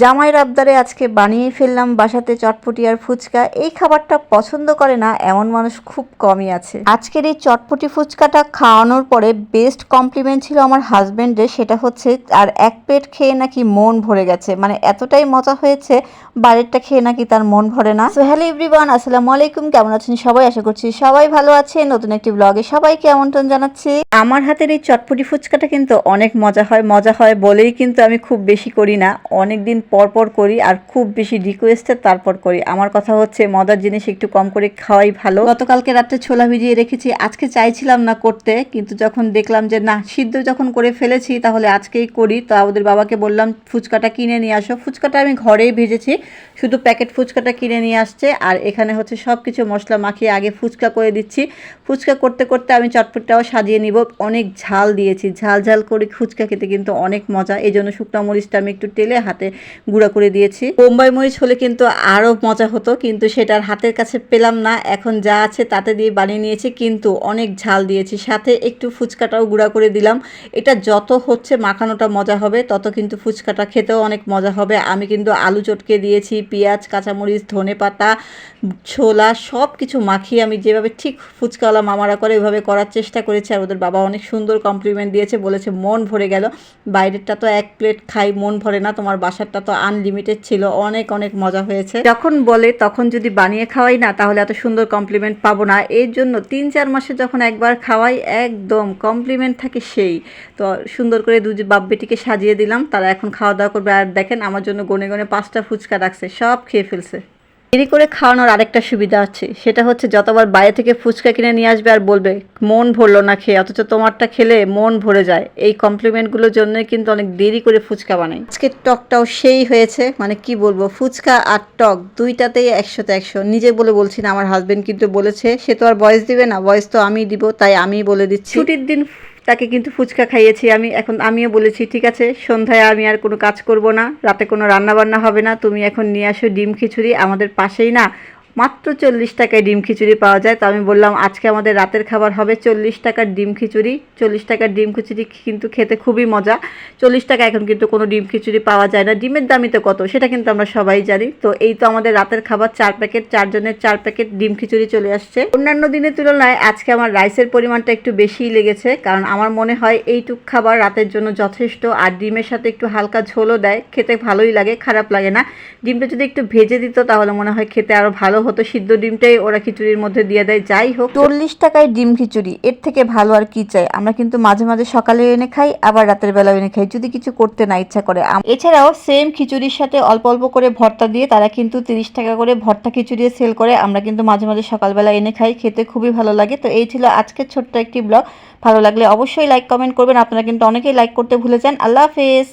জামাইয়ের আবদারে আজকে বানিয়ে ফেললাম বাসাতে চটপটি আর ফুচকা। এই খাবারটা পছন্দ করে না, এমন মানুষ খুব কমই আছে। আজকের এই চটপটি ফুচকাটা খাওয়ানোর পরে বেস্ট কমপ্লিমেন্ট ছিল আমার হাজবেন্ডের সেটা হচ্ছে আর এক প্লেট খেয়ে নাকি মন ভরে গেছে। মানে এতটাই মজা হয়েছে, বাড়িরটা খেয়ে নাকি তার মন ভরে না। সো হ্যালো এভরিওয়ান আসসালামু আলাইকুম, কেমন আছেন সবাই? আশা করছি সবাই ভালো আছে। নতুন একটি ব্লগে সবাইকে আমন্ত্রণ জানাচ্ছি। আমার হাতের এই চটপটি ফুচকাটা কিন্তু অনেক মজা হয় মজা হয় বলেই কিন্তু আমি খুব বেশি করি না। অনেক দিন পর পর করি আর খুব বেশি রিকোয়েস্টে তারপর করি। আমার কথা হচ্ছে মজার জিনিস একটু কম করে খাওয়াই ভালো। গতকালকে রাত্রে ছোলা ভিজিয়ে রেখেছি, আজকে চাইছিলাম না করতে, কিন্তু যখন দেখলাম যে না, সিদ্ধ যখন করে ফেলেছি তাহলে আজকেই করি। তো আমাদের বাবাকে বললাম, ফুচকাটা কিনে নিয়ে আসো। ফুচকাটা আমি ঘরেই ভেজেছি, শুধু প্যাকেট ফুচকাটা কিনে নিয়ে আসছে। আর এখানে হচ্ছে সব কিছু মশলা মাখিয়ে আগে ফুচকা করে দিচ্ছি। ফুচকা করতে করতে আমি চটপটটাও সাজিয়ে নিব। অনেক ঝাল দিয়েছি। ঝাল ঝাল করে ফুচকা খেতে কিন্তু অনেক মজা। এই জন্য শুকনো মরিচটা আমি একটু টেলে হাতে গুঁড়া করে দিয়েছি। বোম্বাই মরিচ হলে কিন্তু আরও মজা হতো, কিন্তু সেটার হাতের কাছে পেলাম না। এখন যা আছে তাতে দিয়ে বানিয়ে নিয়েছি, কিন্তু অনেক ঝাল দিয়েছি। সাথে একটু ফুচকাটাও গুঁড়া করে দিলাম। এটা যত হচ্ছে মাখানোটা মজা হবে, তত কিন্তু ফুচকাটা খেতেও অনেক মজা হবে। আমি কিন্তু আলু চটকে দিয়েছি, পেঁয়াজ, কাঁচামরিচ, ধনে পাতা, ছোলা সব কিছু মাখিয়ে আমি যেভাবে ঠিক ফুচকাওয়ালা মামারা করে ওইভাবে করার চেষ্টা করেছি, আর ওদের বাবা অনেক সুন্দর কমপ্লিমেন্ট দিয়েছে, বলেছে মন ভরে গেল। বাইরেরটা তো এক প্লেট খাই, মন ভরে না, তোমার বাসারটা তো আনলিমিটেড ছিল, অনেক অনেক মজা হয়েছে। যখন বলে তখন যদি বানিয়ে খাওয়াই না, তাহলে এত সুন্দর কমপ্লিমেন্ট পাবো না। এর জন্য তিন, চার মাসে যখন একবার খাওয়াই, একদম কমপ্লিমেন্ট থাকে সেই। তো সুন্দর করে দুজি বাপ বেটিকে সাজিয়ে দিলাম, তারা এখন খাওয়া দাওয়া করবে। আর দেখেন, আমার জন্য গনে গনে পাঁচটা ফুচকা রাখছে, সব খেয়ে ফেলছে। দেরি করে খাওয়ানোর আরেকটা সুবিধা আছে। সেটা হচ্ছে যতবার বাইরে থেকে ফুচকা কিনে নিয়ে আসবে আর বলবে, মন ভরলো না খেয়ে, অথচ তোমারটা খেলে মন ভরে যায়। এই কমপ্লিমেন্টগুলোর জন্যই কিন্তু অনেক দেরি করে ফুচকা বানাই। আজকে টকটাও সেই হয়েছে মানে কি বলব, ফুচকা আর টক দুইটাতেই একশোতে একশো। নিজে বলে বলছি না, আমার হাজবেন্ড কিন্তু বলেছে, সে তো আর ভয়েস দিবে না বয়স তো আমিই দিব, তাই আমিই বলে দিচ্ছি। ছুটির দিন তাকে কিন্তু ফুচকা খাইয়েছি আমি। এখন আমিও বলেছি, ঠিক আছে, সন্ধ্যায় আমি আর কোনো কাজ করব না, রাতে কোনো রান্নাবান্না হবে না। তুমি এখন নিয়ে আসো ডিম খিচুড়ি, আমাদের পাশেই না মাত্র চল্লিশ টাকায় ডিম খিচুড়ি পাওয়া যায়। তো আমি বললাম, আজকে আমাদের রাতের খাবার হবে চল্লিশ টাকার ডিম খিচুড়ি। চল্লিশ টাকার ডিম খিচুড়ি কিন্তু খেতে খুবই মজা। চল্লিশ টাকা এখন কিন্তু কোনো ডিম খিচুড়ি পাওয়া যায় না। ডিমের দামই তো কত, সেটা কিন্তু আমরা সবাই জানি। তো এই তো আমাদের রাতের খাবার, চার প্যাকেট, চারজনের চার প্যাকেট ডিম খিচুড়ি চলে আসছে। অন্যান্য দিনের তুলনায় আজকে আমার রাইসের পরিমাণটা একটু বেশিই লেগেছে, কারণ আমার মনে হয় এইটুক খাবার রাতের জন্য যথেষ্ট। আর ডিমের সাথে একটু হালকা ঝোলও দেয়, খেতে ভালোই লাগে, খারাপ লাগে না। ডিমটা যদি একটু ভেজে দিত তাহলে মনে হয় খেতে আরও ভালো হতো, সিদ্ধ ডিমটাই ওরা খিচুড়ির মধ্যে দিয়ে দেয়, যাই হোক। চল্লিশ টাকায় ডিম খিচুড়ি, এর থেকে ভালো আর কি চাই? আমরা কিন্তু মাঝে মাঝে সকালে এনে খাই, আবার রাতের বেলা এনে খাই। যদি কিছু করতে না ইচ্ছা করে এছাড়াও সেম খিচুড়ির সাথে অল্প অল্প করে ভর্তা দিয়ে তারা কিন্তু তিরিশ টাকা করে ভর্তা খিচুড়ি সেল করে। আমরা কিন্তু মাঝে মাঝে সকালবেলা এনে খাই, খেতে খুবই ভালো লাগে। তো এই ছিল আজকের ছোট্ট একটি ব্লগ ভালো লাগলে অবশ্যই লাইক কমেন্ট করবেন। আপনারা কিন্তু অনেকেই লাইক করতে ভুলে যান। আল্লাহ হাফেজ।